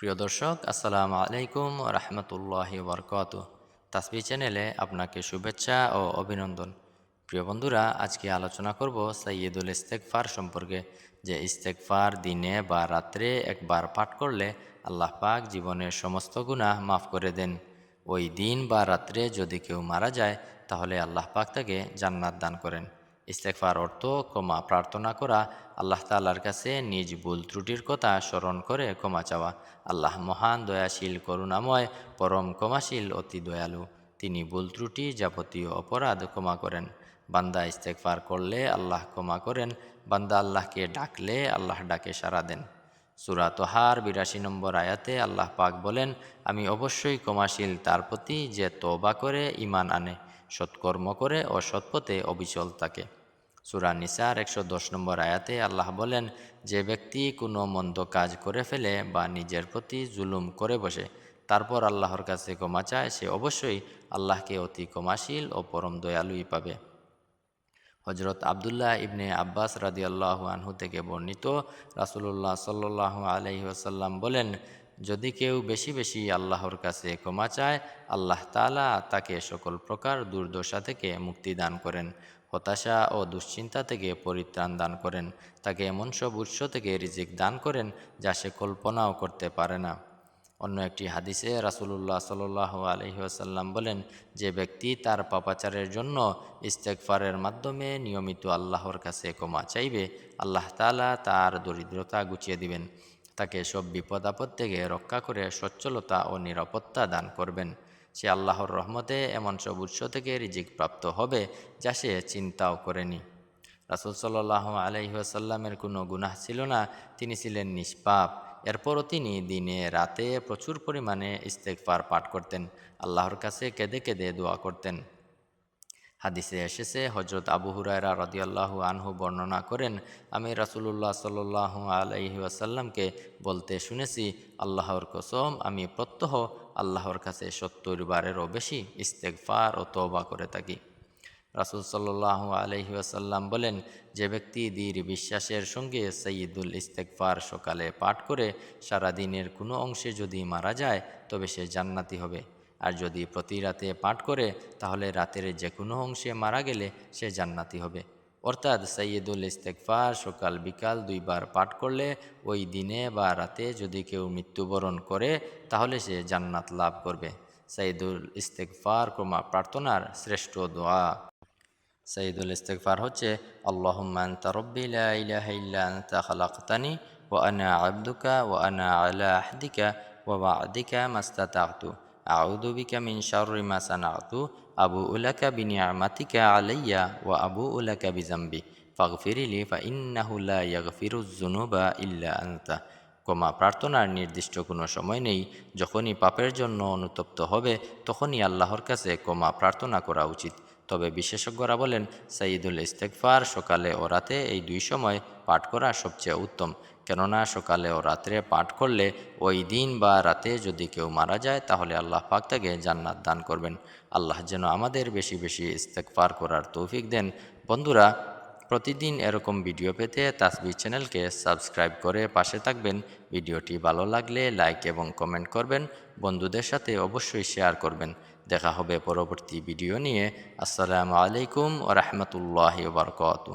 প্রিয় দর্শক, আসসালামু আলাইকুম রহমতুল্লাহ বরকত তাসবি চ্যানেলে আপনাকে শুভেচ্ছা ও অভিনন্দন। প্রিয় বন্ধুরা, আজকে আলোচনা করব সৈয়দুল ইস্তেকফার সম্পর্কে। যে ইস্তেকফার দিনে বা রাত্রে একবার পাঠ করলে আল্লাহ পাক জীবনের সমস্ত গুনাহ মাফ করে দেন। ওই দিন বা রাত্রে যদি কেউ মারা যায়, তাহলে আল্লাহ পাক তাকে জান্নাত দান করেন। ইস্তেকফার অর্থ ক্ষমা প্রার্থনা করা, আল্লাহ তাল্লার কাছে নিজ ভুল ত্রুটির কথা স্মরণ করে ক্ষমা চাওয়া। আল্লাহ মহান, দয়াশীল, করুণাময়, পরম ক্ষমাশীল, অতি দয়ালু। তিনি ভুল ত্রুটি, যাবতীয় অপরাধ ক্ষমা করেন। বান্দা ইস্তেকফার করলে আল্লাহ ক্ষমা করেন, বান্দা আল্লাহকে ডাকলে আল্লাহ ডাকে সাড়া দেন। সুরা তোহার বিরাশি নম্বর আয়াতে আল্লাহ পাক বলেন, আমি অবশ্যই ক্ষমাশীল, তার প্রতি যে তবা করে ইমান আনে, সৎকর্ম করে ও সৎপথে অবিচল থাকে। সুরা নিসার একশো দশ নম্বর আয়াতে আল্লাহ বলেন, যে ব্যক্তি কোনো মন্দ কাজ করে ফেলে বা নিজের প্রতি জুলুম করে বসে, তারপর আল্লাহর কাছে ক্ষমা চায়, সে অবশ্যই আল্লাহকে অতি ক্ষমাশীল ও পরম দয়ালুই পাবে। হজরত আবদুল্লাহ ইবনে আব্বাস রাদি আল্লাহ আনহু থেকে বর্ণিত রাসুল্লাহ সাল্লাহ আলহি আসাল্লাম বলেন যদি কেউ বেশি বেশি আল্লাহর কাছে ক্ষমা চায়, আল্লাহ তালা তাকে সকল প্রকার দুর্দশা থেকে মুক্তি দান করেন, হতাশা ও দুশ্চিন্তা থেকে পরিত্রাণ দান করেন, তাকে এমন সব উৎস থেকে রিজিক দান করেন যা সে কল্পনাও করতে পারে না। অন্য একটি হাদিসে রাসুলুল্লাহ সাল আলহিহাসাল্লাম বলেন, যে ব্যক্তি তার পাপাচারের জন্য ইস্তেকফারের মাধ্যমে নিয়মিত আল্লাহর কাছে ক্ষমা চাইবে, আল্লাহ তালা তার দরিদ্রতা গুছিয়ে দিবেন। তাকে সব বিপদ আপদ থেকে রক্ষা করে সচ্ছলতা ও নিরাপত্তা দান করবেন। সে আল্লাহর রহমতে এমন সব উৎস থেকে রিজিক প্রাপ্ত হবে যা সে চিন্তাও করেনি। রাসুল সাল্লাহ আলহিহাসাল্লামের কোনো গুনাহ ছিল না, তিনি ছিলেন নিষ্পাপ। এরপরও তিনি দিনে রাতে প্রচুর পরিমাণে ইস্তেকফার পাঠ করতেন, আল্লাহর কাছে কেঁদে কেঁদে দোয়া করতেন। হাদিসে এসেছে হজরত আবু হুরায়রা রদিয়াল্লাহু আনহু বর্ণনা করেন, আমি রাসুলুল্লাহ সাল্লাহ আলহি আসাল্লামকে বলতে শুনেছি, আল্লাহর কসম, আমি প্রত্যহ আল্লাহর কাছে সত্তর বারেরও বেশি ইস্তেকফার ও তওবা করে থাকি। রাসুল সাল্লাহ আলহি আসাল্লাম বলেন, যে ব্যক্তি দীর বিশ্বাসের সঙ্গে সঈদুল ইস্তেকফার সকালে পাঠ করে, সারাদিনের কোনো অংশে যদি মারা যায়, তবে সে জান্নাতি হবে। আর যদি প্রতি রাতে পাঠ করে, তাহলে রাতের যে কোনো অংশে মারা গেলে সে জান্নাতি হবে। অর্থাৎ সৈয়দুল ইস্তেকফার সকাল বিকাল দুইবার পাঠ করলে ওই দিনে বা রাতে যদি কেউ মৃত্যুবরণ করে, তাহলে সে জান্নাত লাভ করবে। সঈদুল ইস্তেকফার ক্রমা প্রার্থনার শ্রেষ্ঠ দোয়া। সঈদুল ইস্তেকফার হচ্ছে আল্লাহমান আনতা আনা আবদুকা, ওয়া আনা আলা আহদিকা, ওয়া বা'দিকা মাস্তাতাতু। আউযু বিকা মিন শাররি মা সানাতু আবু উলাকা বিনিয়ামাতিকা আলাইয়া ও আবু উলাকা বিজাম্বি ফাগফিরিলি ফা ইন্নাহুল্লা লা ইয়াগফিরুজ যুনুবা ইল্লা আনতা ক্ষমা প্রার্থনার নির্দিষ্ট কোনো সময় নেই। যখনই পাপের জন্য অনুতপ্ত হবে, তখনই আল্লাহর কাছে কমা প্রার্থনা করা উচিত। তবে বিশেষজ্ঞরা বলেন সাইদুল ইস্তেকফার সকালে ও রাতে এই দুই সময় পাঠ করা সবচেয়ে উত্তম। কেননা সকালে ও রাত্রে পাঠ করলে ওই দিন বা রাতে যদি কেউ মারা যায়, তাহলে আল্লাহ পাক তাকে জান্নাত দান করবেন। আল্লাহ যেন আমাদের বেশি বেশি ইস্তেকফার করার তৌফিক দেন। বন্ধুরা, প্রতিদিন এরকম ভিডিও পেতে তাসবি চ্যানেলকে সাবস্ক্রাইব করে পাশে থাকবেন। ভিডিওটি ভালো লাগলে লাইক এবং কমেন্ট করবেন। বন্ধুদের সাথে অবশ্যই শেয়ার করবেন। দেখা হবে পরবর্তী ভিডিও নিয়ে। আসসালামু আলাইকুম ও রহমতুল্লাহ বারকাত